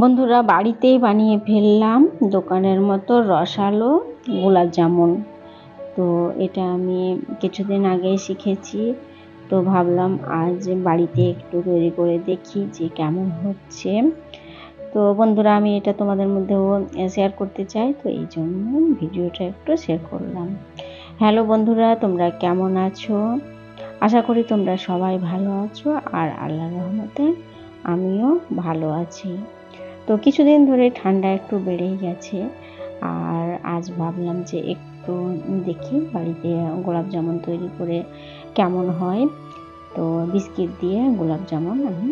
বন্ধুরা, বাড়িতেই বানিয়ে ফেললাম দোকানের মতো রসালো গোলাপ জামুন। তো এটা আমি কিছুদিন আগেই শিখেছি। তো ভাবলাম আজ বাড়িতে একটু তৈরি করে দেখি যে কেমন হচ্ছে। তো বন্ধুরা, আমি এটা তোমাদের মধ্যেও শেয়ার করতে চাই। তো এই জন্য ভিডিওটা একটু শেয়ার করলাম। হ্যালো বন্ধুরা, তোমরা কেমন আছো? আশা করি তোমরা সবাই ভালো আছো। আর আল্লাহ রহমতে আমিও ভালো আছি। তো কিছুদিন ধরে ঠান্ডা একটু বেড়েই গেছে। আর আজ ভাবলাম যে একটু দেখি বাড়িতে গোলাপ জামুন তৈরি করে কেমন হয়। তো বিস্কিট দিয়ে গোলাপ জামুন আমি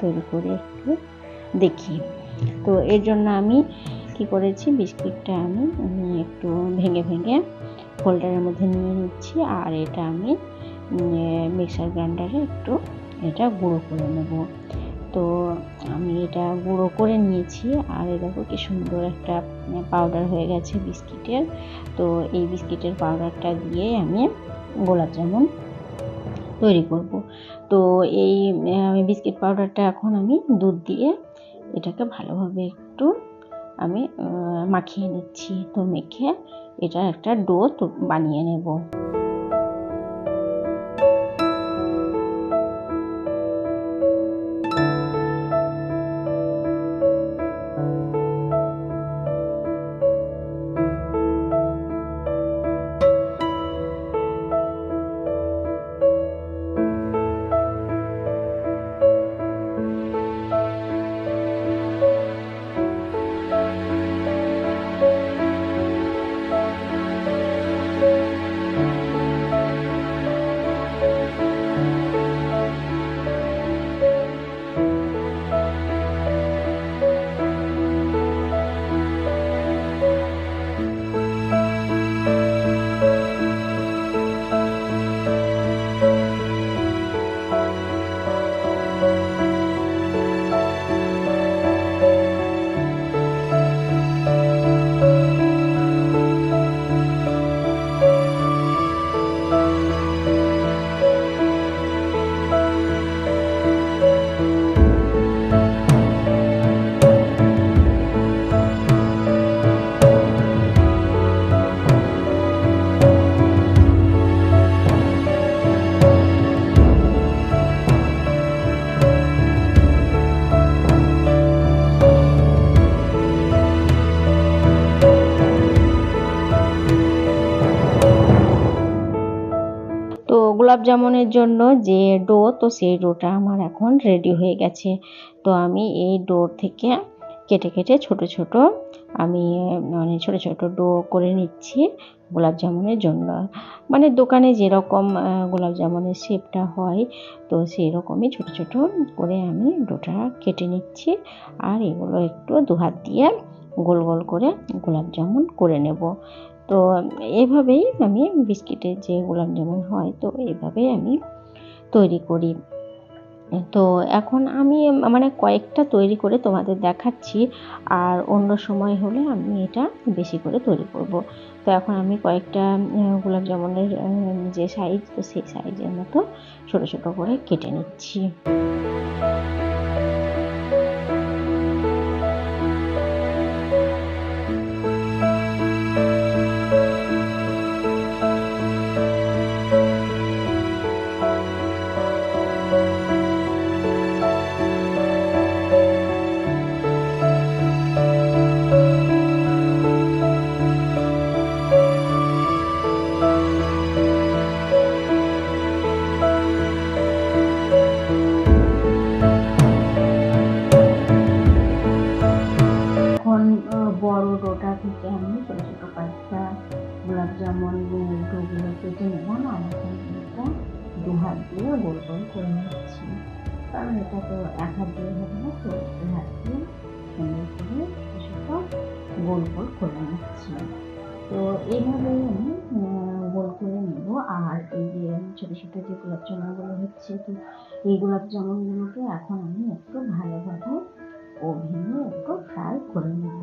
তৈরি করে একটু দেখি। তো এর জন্য আমি কি করেছি, বিস্কিটটা আমি একটু ভেঙে ভেঙে ফোল্ডারের মধ্যে নিয়ে নিচ্ছি। আর এটা আমি মিক্সার গ্রাইন্ডারে একটু এটা গুঁড়ো করে নেব। তো আমি এটা গুঁড়ো করে নিয়েছি। আর এ দেখো কি সুন্দর একটা পাউডার হয়ে গেছে বিস্কিটের। তো এই বিস্কিটের পাউডারটা দিয়ে আমি গোলাপ জামুন তৈরি করব। তো এই বিস্কিট পাউডারটা এখন আমি দুধ দিয়ে এটাকে ভালোভাবে একটু আমি মাখিয়ে নিচ্ছি। তো মেখে এটা একটা ডো বানিয়ে নেব। গোলাপ জামুনের জন্য যে ডো, তো সেই ডোটা আমার এখন রেডি হয়ে গেছে। তো আমি এই ডো থেকে কেটে কেটে ছোট ছোট আমি মানে ছোট ছোট ডো করে নিচ্ছি গোলাপ জামুনের জন্য। মানে দোকানে যেরকম গোলাপ জামুনের শেপটা হয়, তো সেই রকমই ছোট ছোট করে আমি ডোটা কেটে নিচ্ছি। আর এগুলো একটু দু হাত দিয়ে গোল গোল করে গোলাপ জামুন করে নেব। তো এভাবেই আমি বিস্কিটের যে গোলাপ জামুন হয়, তো এভাবেই আমি তৈরি করি। তো এখন আমি মানে কয়েকটা তৈরি করে তোমাদের দেখাচ্ছি, আর অন্য সময় হলে আমি এটা বেশি করে তৈরি করব। তো এখন আমি কয়েকটা গোলাপ জামুনের যে সাইজ তো সেই সাইজের মতো ছোটো ছোটো করে কেটে নিচ্ছি। হাত দিয়ে গোল গোল করে নিচ্ছি। কারণ এটা তো এক হাত দিয়ে হবে না, তো দু হাত দিয়ে সুন্দর করে ছোটো গোল গোল করে নিচ্ছি। তো এইভাবেই আমি গোল করে নেব। আর এই যে ছোটো ছোটো যে গোলাপ জামুনগুলো হচ্ছে, তো এই গোলাপ জামুনগুলোকে এখন আমি একটু ভালোভাবে ওভেনে একটু ফ্রাই করে নেব।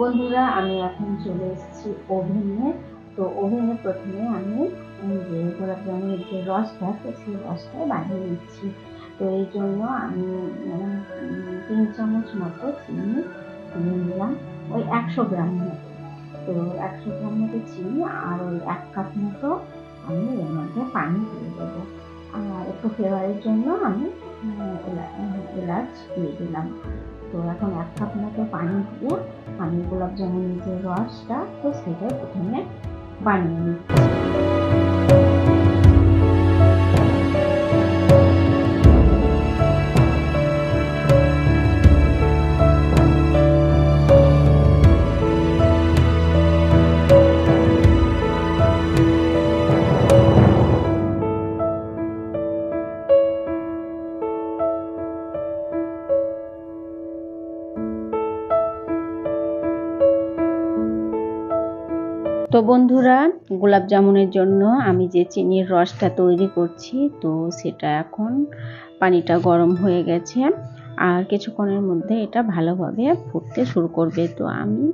বন্ধুরা, আমি এখন চলে এসেছি ওভেনে। তো ওভেনে প্রথমে আমি যে গোলাপ যে রসটা সেই রসটা বানিয়ে নিচ্ছি। তো এই জন্য আমি তিন চামচ মতো চিনি নিয়ে নিলাম ওই একশো গ্রাম মতো। তো একশো গ্রাম মতো চিনি আর ওই এক কাপ মতো আমি এর মধ্যে পানি দিয়ে দেবো। আর একটু ফ্লেভারের জন্য আমি এলাচ দিয়ে দিলাম। তো এখন এক কাপ মতো পানি দিয়ে আমি গোলাপ জামুনের যে রসটা, তো সেটা প্রথমে বানিয়ে নিচ্ছি। তো বন্ধুরা, গোলাপ জামুনের জন্য আমি যে চিনির রসটা তৈরি করছি, তো সেটা এখন পানিটা গরম হয়ে গেছে আর কিছুক্ষণের মধ্যে এটা ভালোভাবে ফুটতে শুরু করবে। তো আমি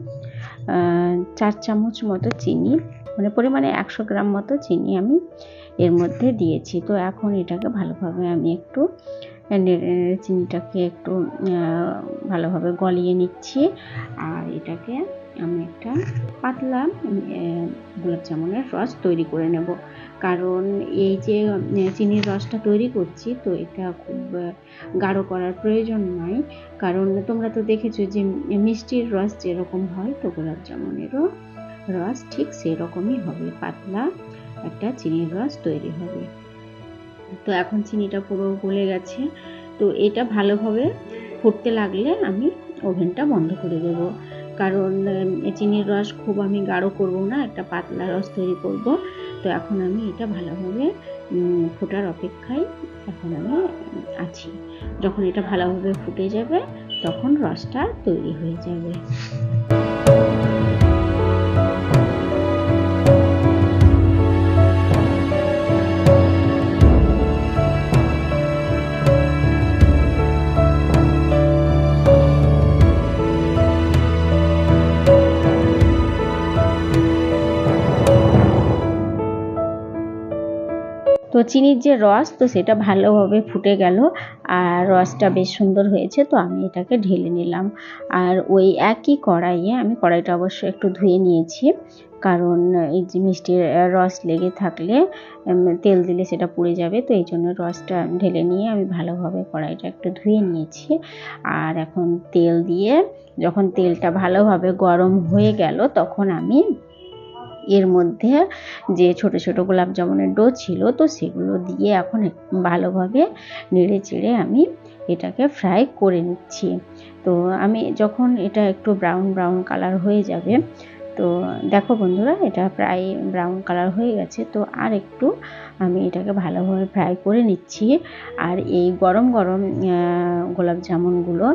চার চামচ মতো চিনি মানে পরিমাণে একশো গ্রাম মতো চিনি আমি এর মধ্যে দিয়েছি। তো এখন এটাকে ভালোভাবে আমি একটু চিনিটাকে একটু ভালোভাবে গলিয়ে নিচ্ছি আর এটাকে আমি একটা পাতলা গোলাপ জামুনের রস তৈরি করে নেব। কারণ এই যে চিনির রসটা তৈরি করছি, তো এটা খুব গাঢ় করার প্রয়োজন নয় কারণ তোমরা তো দেখেছ যে মিষ্টির রস যেরকম হয়, তো গোলাপ জামুনেরও রস ঠিক সেরকমই হবে। পাতলা একটা চিনির রস তৈরি হবে। তো এখন চিনিটা পুরো গলে গেছে। তো এটা ভালোভাবে ফুটতে লাগলে আমি ওভেনটা বন্ধ করে দেবো। কারণ চিনির রস খুব আমি গাঢ় করব না, একটা পাতলা রস তৈরি করব। তো এখন আমি এটা ভালোভাবে ফোটার অপেক্ষায় এখন আমি আছি। যখন এটা ভালোভাবে ফুটে যাবে, তখন রসটা তৈরি হয়ে যাবে। চিনির যে রস, তো সেটা ভালোভাবে ফুটে গেল আর রসটা বেশ সুন্দর হয়েছে, তো আমি এটাকে ঢেলে নিলাম। আর ওই একই কড়াইয়ে আমি কড়াইটা অবশ্য একটু ধুয়ে নিয়েছি, কারণ এই যে মিষ্টির রস লেগে থাকলে তেল দিলে সেটা পুড়ে যাবে, তো এই জন্য রসটা ঢেলে নিয়ে আমি ভালোভাবে কড়াইটা একটু ধুয়ে নিয়েছি। আর এখন তেল দিয়ে, যখন তেলটা ভালোভাবে গরম হয়ে গেল, তখন আমি এর মধ্যে যে ছোট ছোট গোলাপ জামুনের ডো ছিল, তো সেগুলো দিয়ে এখন ভালোভাবে নেড়ে চেড়ে আমি এটাকে ফ্রাই করে নিচ্ছি। তো আমি যখন এটা একটু ব্রাউন ব্রাউন কালার হয়ে যাবে তো দেখো বন্ধুরা, এটা প্রায় ব্রাউন কালার হয়ে গেছে। তো আর একটু আমি এটাকে ভালোভাবে ফ্রাই করে নিচ্ছি। আর এই গরম গরম গোলাপ জামুনগুলো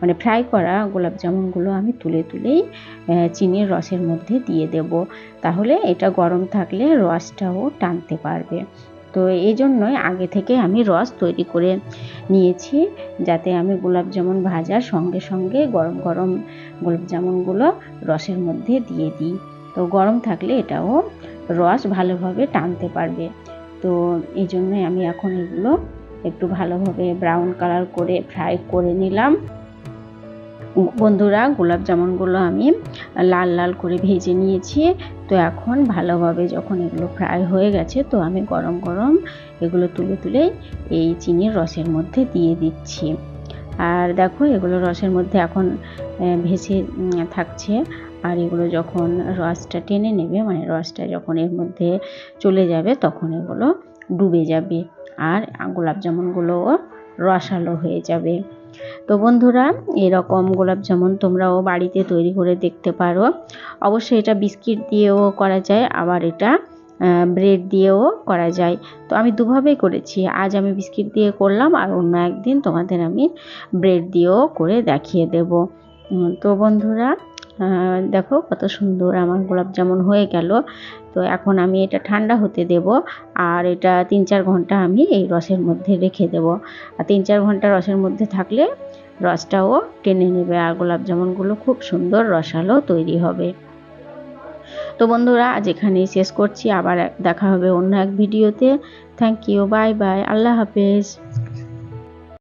মানে ফ্রাই করা গোলাপ জামুনগুলো আমি তুলে তুলেই চিনির রসের মধ্যে দিয়ে দেব। তাহলে এটা গরম থাকলে রসটাও টানতে পারবে। তো এই জন্যই আগে থেকে আমি রস তৈরি করে নিয়েছি, যাতে আমি গোলাপ জামুন ভাজার সঙ্গে সঙ্গে গরম গরম গোলাপ জামুনগুলো রসের মধ্যে দিয়ে দিই। তো গরম থাকলে এটাও রস ভালোভাবে টানতে পারবে। তো এই জন্যই আমি এখন এগুলো একটু ভালোভাবে ব্রাউন কালার করে ফ্রাই করে নিলাম। বন্ধুরা, গোলাপ জামুনগুলো আমি লাল লাল করে ভেজে নিয়েছি। তো এখন ভালোভাবে যখন এগুলো ফ্রাই হয়ে গেছে, তো আমি গরম গরম এগুলো তুলে তুলে এই চিনির রসের মধ্যে দিয়ে দিচ্ছি। আর দেখো, এগুলো রসের মধ্যে এখন ভেসে থাকছে। আর এগুলো যখন রসটা টেনে নেবে মানে রসটা যখন এর মধ্যে চলে যাবে, তখন এগুলো ডুবে যাবে। আর গোলাপ জামুনগুলোও রসালো হয়ে যাবে। তো বন্ধুরা, এরকম গোলাপ জামুন তোমরাও বাড়িতে তৈরি করে দেখতে পারো। অবশ্যই এটা বিস্কিট দিয়েও করা যায়, আবার এটা ব্রেড দিয়েও করা যায়। তো আমি দুভাবেই করেছি, আজ আমি বিস্কিট দিয়ে করলাম আর অন্য একদিন তোমাদের আমি ব্রেড দিয়েও করে দেখিয়ে দেব। তো বন্ধুরা দেখো কত সুন্দর আমার গোলাপ জামুন হয়ে গেল। তো এখন আমি এটা ঠান্ডা হতে দেব আর এটা তিন চার ঘণ্টা আমি এই রসের মধ্যে রেখে দেব। আর তিন চার ঘণ্টা রসের মধ্যে থাকলে রসটাও টেনে নেবে আর গোলাপ জামুনগুলো খুব সুন্দর রসালো তৈরি হবে। তো বন্ধুরা, আজ এখানেই শেষ করছি। আবার দেখা হবে অন্য এক ভিডিওতে। থ্যাংক ইউ বাই বাই আল্লাহ হাফেজ।